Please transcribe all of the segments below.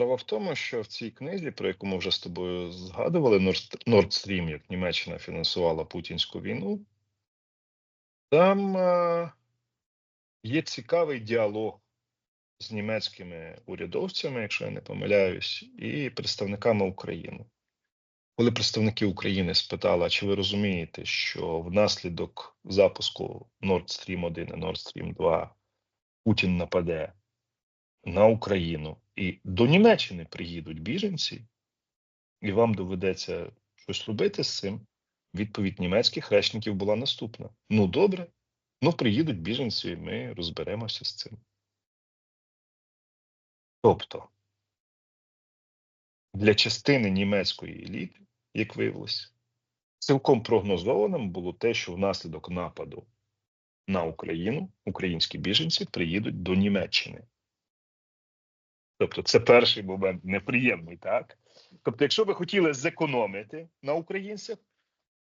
Справа в тому, що в цій книзі, про яку ми вже з тобою згадували, Nord Stream, як Німеччина фінансувала путінську війну, там е, є цікавий діалог з німецькими урядовцями, якщо я не помиляюсь, і представниками України. Коли представники України спитали, чи ви розумієте, що внаслідок запуску Nord Stream 1 і Nord Stream 2 Путін нападе на Україну і до Німеччини приїдуть біженці, і вам доведеться щось робити з цим. Відповідь німецьких речників була наступна: ну добре, ну приїдуть біженці, і ми розберемося з цим. Тобто для частини німецької еліти, як виявилось, цілком прогнозованим було те, що внаслідок нападу на Україну українські біженці приїдуть до Німеччини. Тобто, це перший момент неприємний, так? Тобто, якщо ви хотіли зекономити на українцях,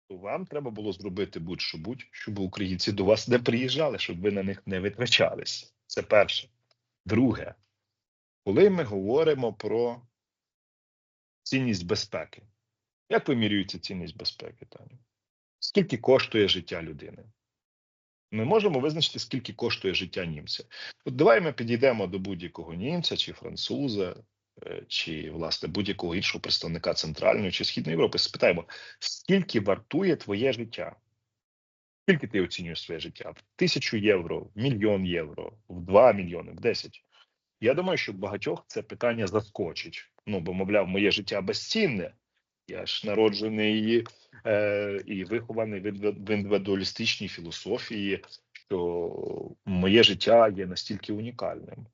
то вам треба було зробити будь-що будь, щоб українці до вас не приїжджали, щоб ви на них не витрачалися. Це перше. Друге, коли ми говоримо про цінність безпеки, як вимірюється цінність безпеки, Таню? Скільки коштує життя людини? Ми можемо визначити, скільки коштує життя німця. От давай ми підійдемо до будь-якого німця, чи француза, е, чи власне будь-якого іншого представника Центральної чи Східної Європи. Спитаємо, скільки вартує твоє життя? Скільки ти оцінюєш своє життя? В тисячу євро, в мільйон євро, в два мільйони, в десять. Я думаю, що багатьох це питання заскочить. Ну, бо, мовляв, моє життя безцінне. Я ж народжений е, і вихований в індивідуалістичній філософії, що моє життя є настільки унікальним.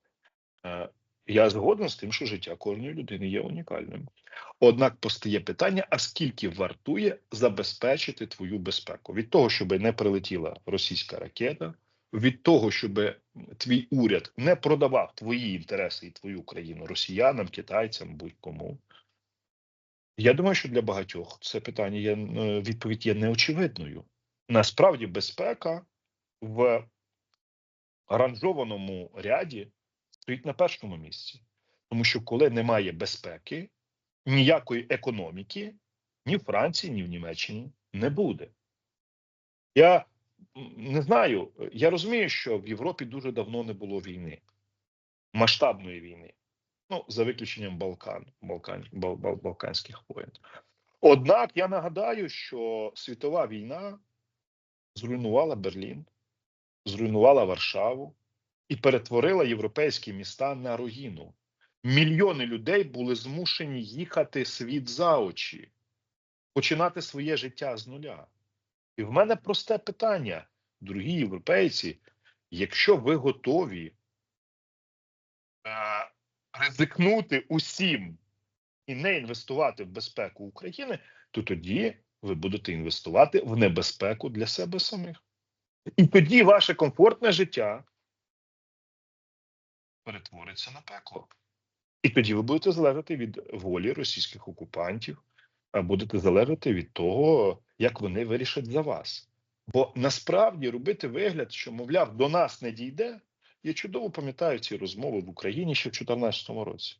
Е, Я згоден з тим, що життя кожної людини є унікальним. Однак постає питання: а скільки вартує забезпечити твою безпеку від того, щоб не прилетіла російська ракета, від того, щоб твій уряд не продавав твої інтереси і твою країну росіянам, китайцям, будь-кому. Я думаю, що для багатьох це питання є е, відповідь є неочевидною. Насправді, безпека в аранжованому ряді стоїть на першому місці, тому що коли немає безпеки, ніякої економіки ні в Франції, ні в Німеччині не буде. Я не знаю, я розумію, що в Європі дуже давно не було війни, масштабної війни. Ну, за виключенням Балкан, Балкан, Бал, Бал, Балканських воєн. Однак я нагадаю, що світова війна зруйнувала Берлін, зруйнувала Варшаву і перетворила європейські міста на руїну. Мільйони людей були змушені їхати світ за очі, починати своє життя з нуля. І в мене просте питання, дорогі європейці, якщо ви готові е, ризикнути усім і не інвестувати в безпеку України, то тоді ви будете інвестувати в небезпеку для себе самих. І тоді ваше комфортне життя перетвориться на пекло. І тоді ви будете залежати від волі російських окупантів, а будете залежати від того, як вони вирішать за вас. Бо насправді робити вигляд, що, мовляв, до нас не дійде, я чудово пам'ятаю ці розмови в Україні ще в 2014 році,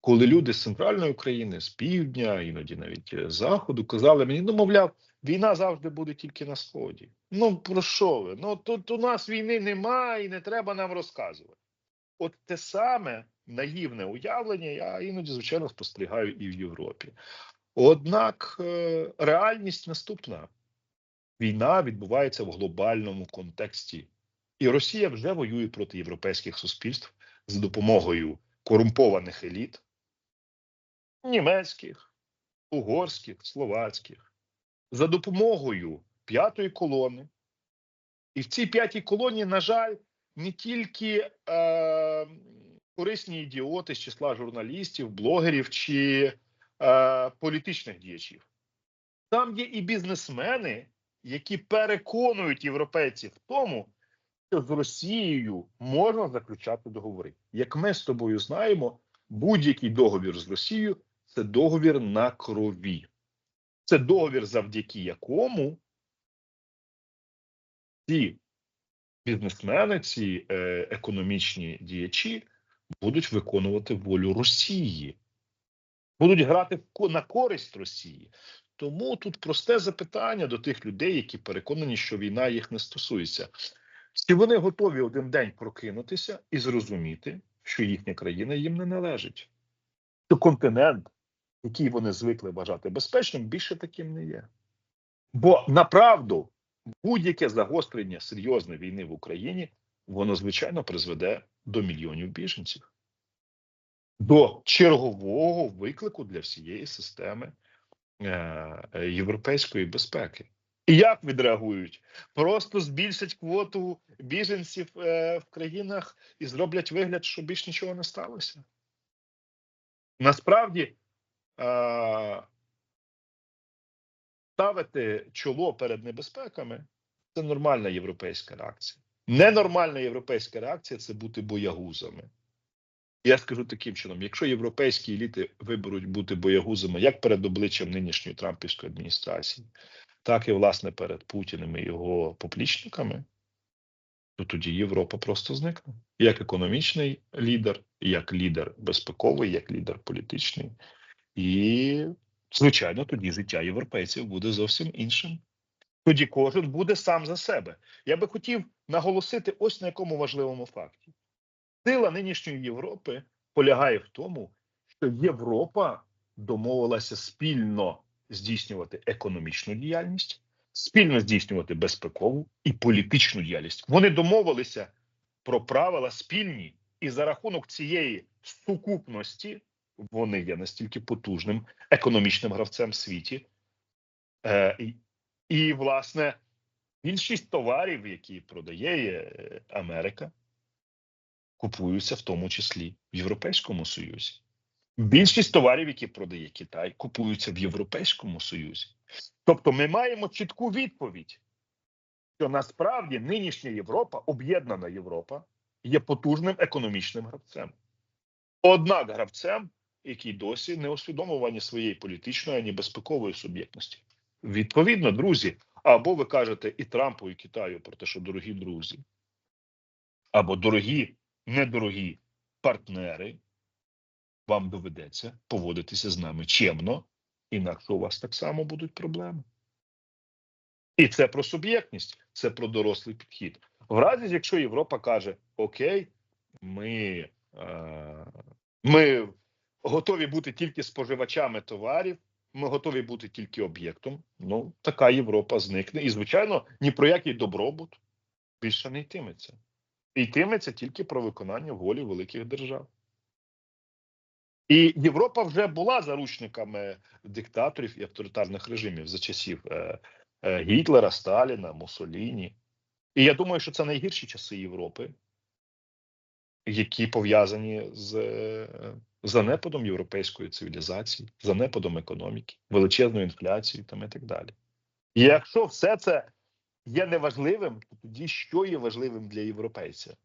коли люди з центральної України, з півдня, іноді навіть з заходу, казали мені, ну мовляв, війна завжди буде тільки на сході. Ну про що ви? Ну тут у нас війни немає і не треба нам розказувати. От те саме наївне уявлення, я іноді, звичайно, спостерігаю і в Європі. Однак е, реальність наступна: війна відбувається в глобальному контексті. І Росія вже воює проти європейських суспільств з допомогою корумпованих еліт німецьких, угорських, словацьких, за допомогою п'ятої колони. І в цій п'ятій колоні, на жаль, не тільки е, корисні ідіоти з числа журналістів, блогерів чи е, політичних діячів. Там є і бізнесмени, які переконують європейців в тому з Росією можна заключати договори. Як ми з тобою знаємо, будь-який договір з Росією це договір на крові. Це договір, завдяки якому ці бізнесмени, ці е, економічні діячі будуть виконувати волю Росії, будуть грати на користь Росії. Тому тут просте запитання до тих людей, які переконані, що війна їх не стосується. Чи вони готові один день прокинутися і зрозуміти, що їхня країна їм не належить? Що континент, який вони звикли вважати безпечним, більше таким не є. Бо направду будь-яке загострення серйозної війни в Україні, воно звичайно призведе до мільйонів біженців, до чергового виклику для всієї системи е, європейської безпеки. І як відреагують? Просто збільшать квоту біженців е, в країнах і зроблять вигляд, що більш нічого не сталося. Насправді е, ставити чоло перед небезпеками це нормальна європейська реакція. Ненормальна європейська реакція це бути боягузами. Я скажу таким чином: якщо європейські еліти виберуть бути боягузами як перед обличчям нинішньої Трампівської адміністрації, так і власне перед Путіним і його поплічниками, то тоді Європа просто зникне як економічний лідер, як лідер безпековий, як лідер політичний. І, звичайно, тоді життя європейців буде зовсім іншим. Тоді кожен буде сам за себе. Я би хотів наголосити ось на якому важливому факті. Сила нинішньої Європи полягає в тому, що Європа домовилася спільно здійснювати економічну діяльність, спільно здійснювати безпекову і політичну діяльність. Вони домовилися про правила спільні, і за рахунок цієї сукупності вони є настільки потужним економічним гравцем в світі. Е, і, і, власне, більшість товарів, які продає е, Америка, купуються в тому числі в Європейському Союзі. Більшість товарів, які продає Китай, купуються в Європейському Союзі. Тобто, ми маємо чітку відповідь, що насправді нинішня Європа, об'єднана Європа, є потужним економічним гравцем. Однак гравцем, який досі не усвідомувані своєї політичної, ані безпекової суб'єктності. Відповідно, друзі, або ви кажете і Трампу, і Китаю про те, що дорогі друзі, або дорогі, недорогі партнери, вам доведеться поводитися з нами чемно, інакше у вас так само будуть проблеми. І це про суб'єктність, це про дорослий підхід. В разі, якщо Європа каже: Окей, ми, е, ми готові бути тільки споживачами товарів, ми готові бути тільки об'єктом. Ну, така Європа зникне. І, звичайно, ні про який добробут більше не йтиметься. Йтиметься тільки про виконання волі великих держав. І Європа вже була заручниками диктаторів і авторитарних режимів за часів е, е, Гітлера, Сталіна, Муссоліні. І я думаю, що це найгірші часи Європи, які пов'язані з е, занепадом європейської цивілізації, занепадом економіки, величезною інфляцією там і так далі. І якщо все це є неважливим, то тоді що є важливим для європейця?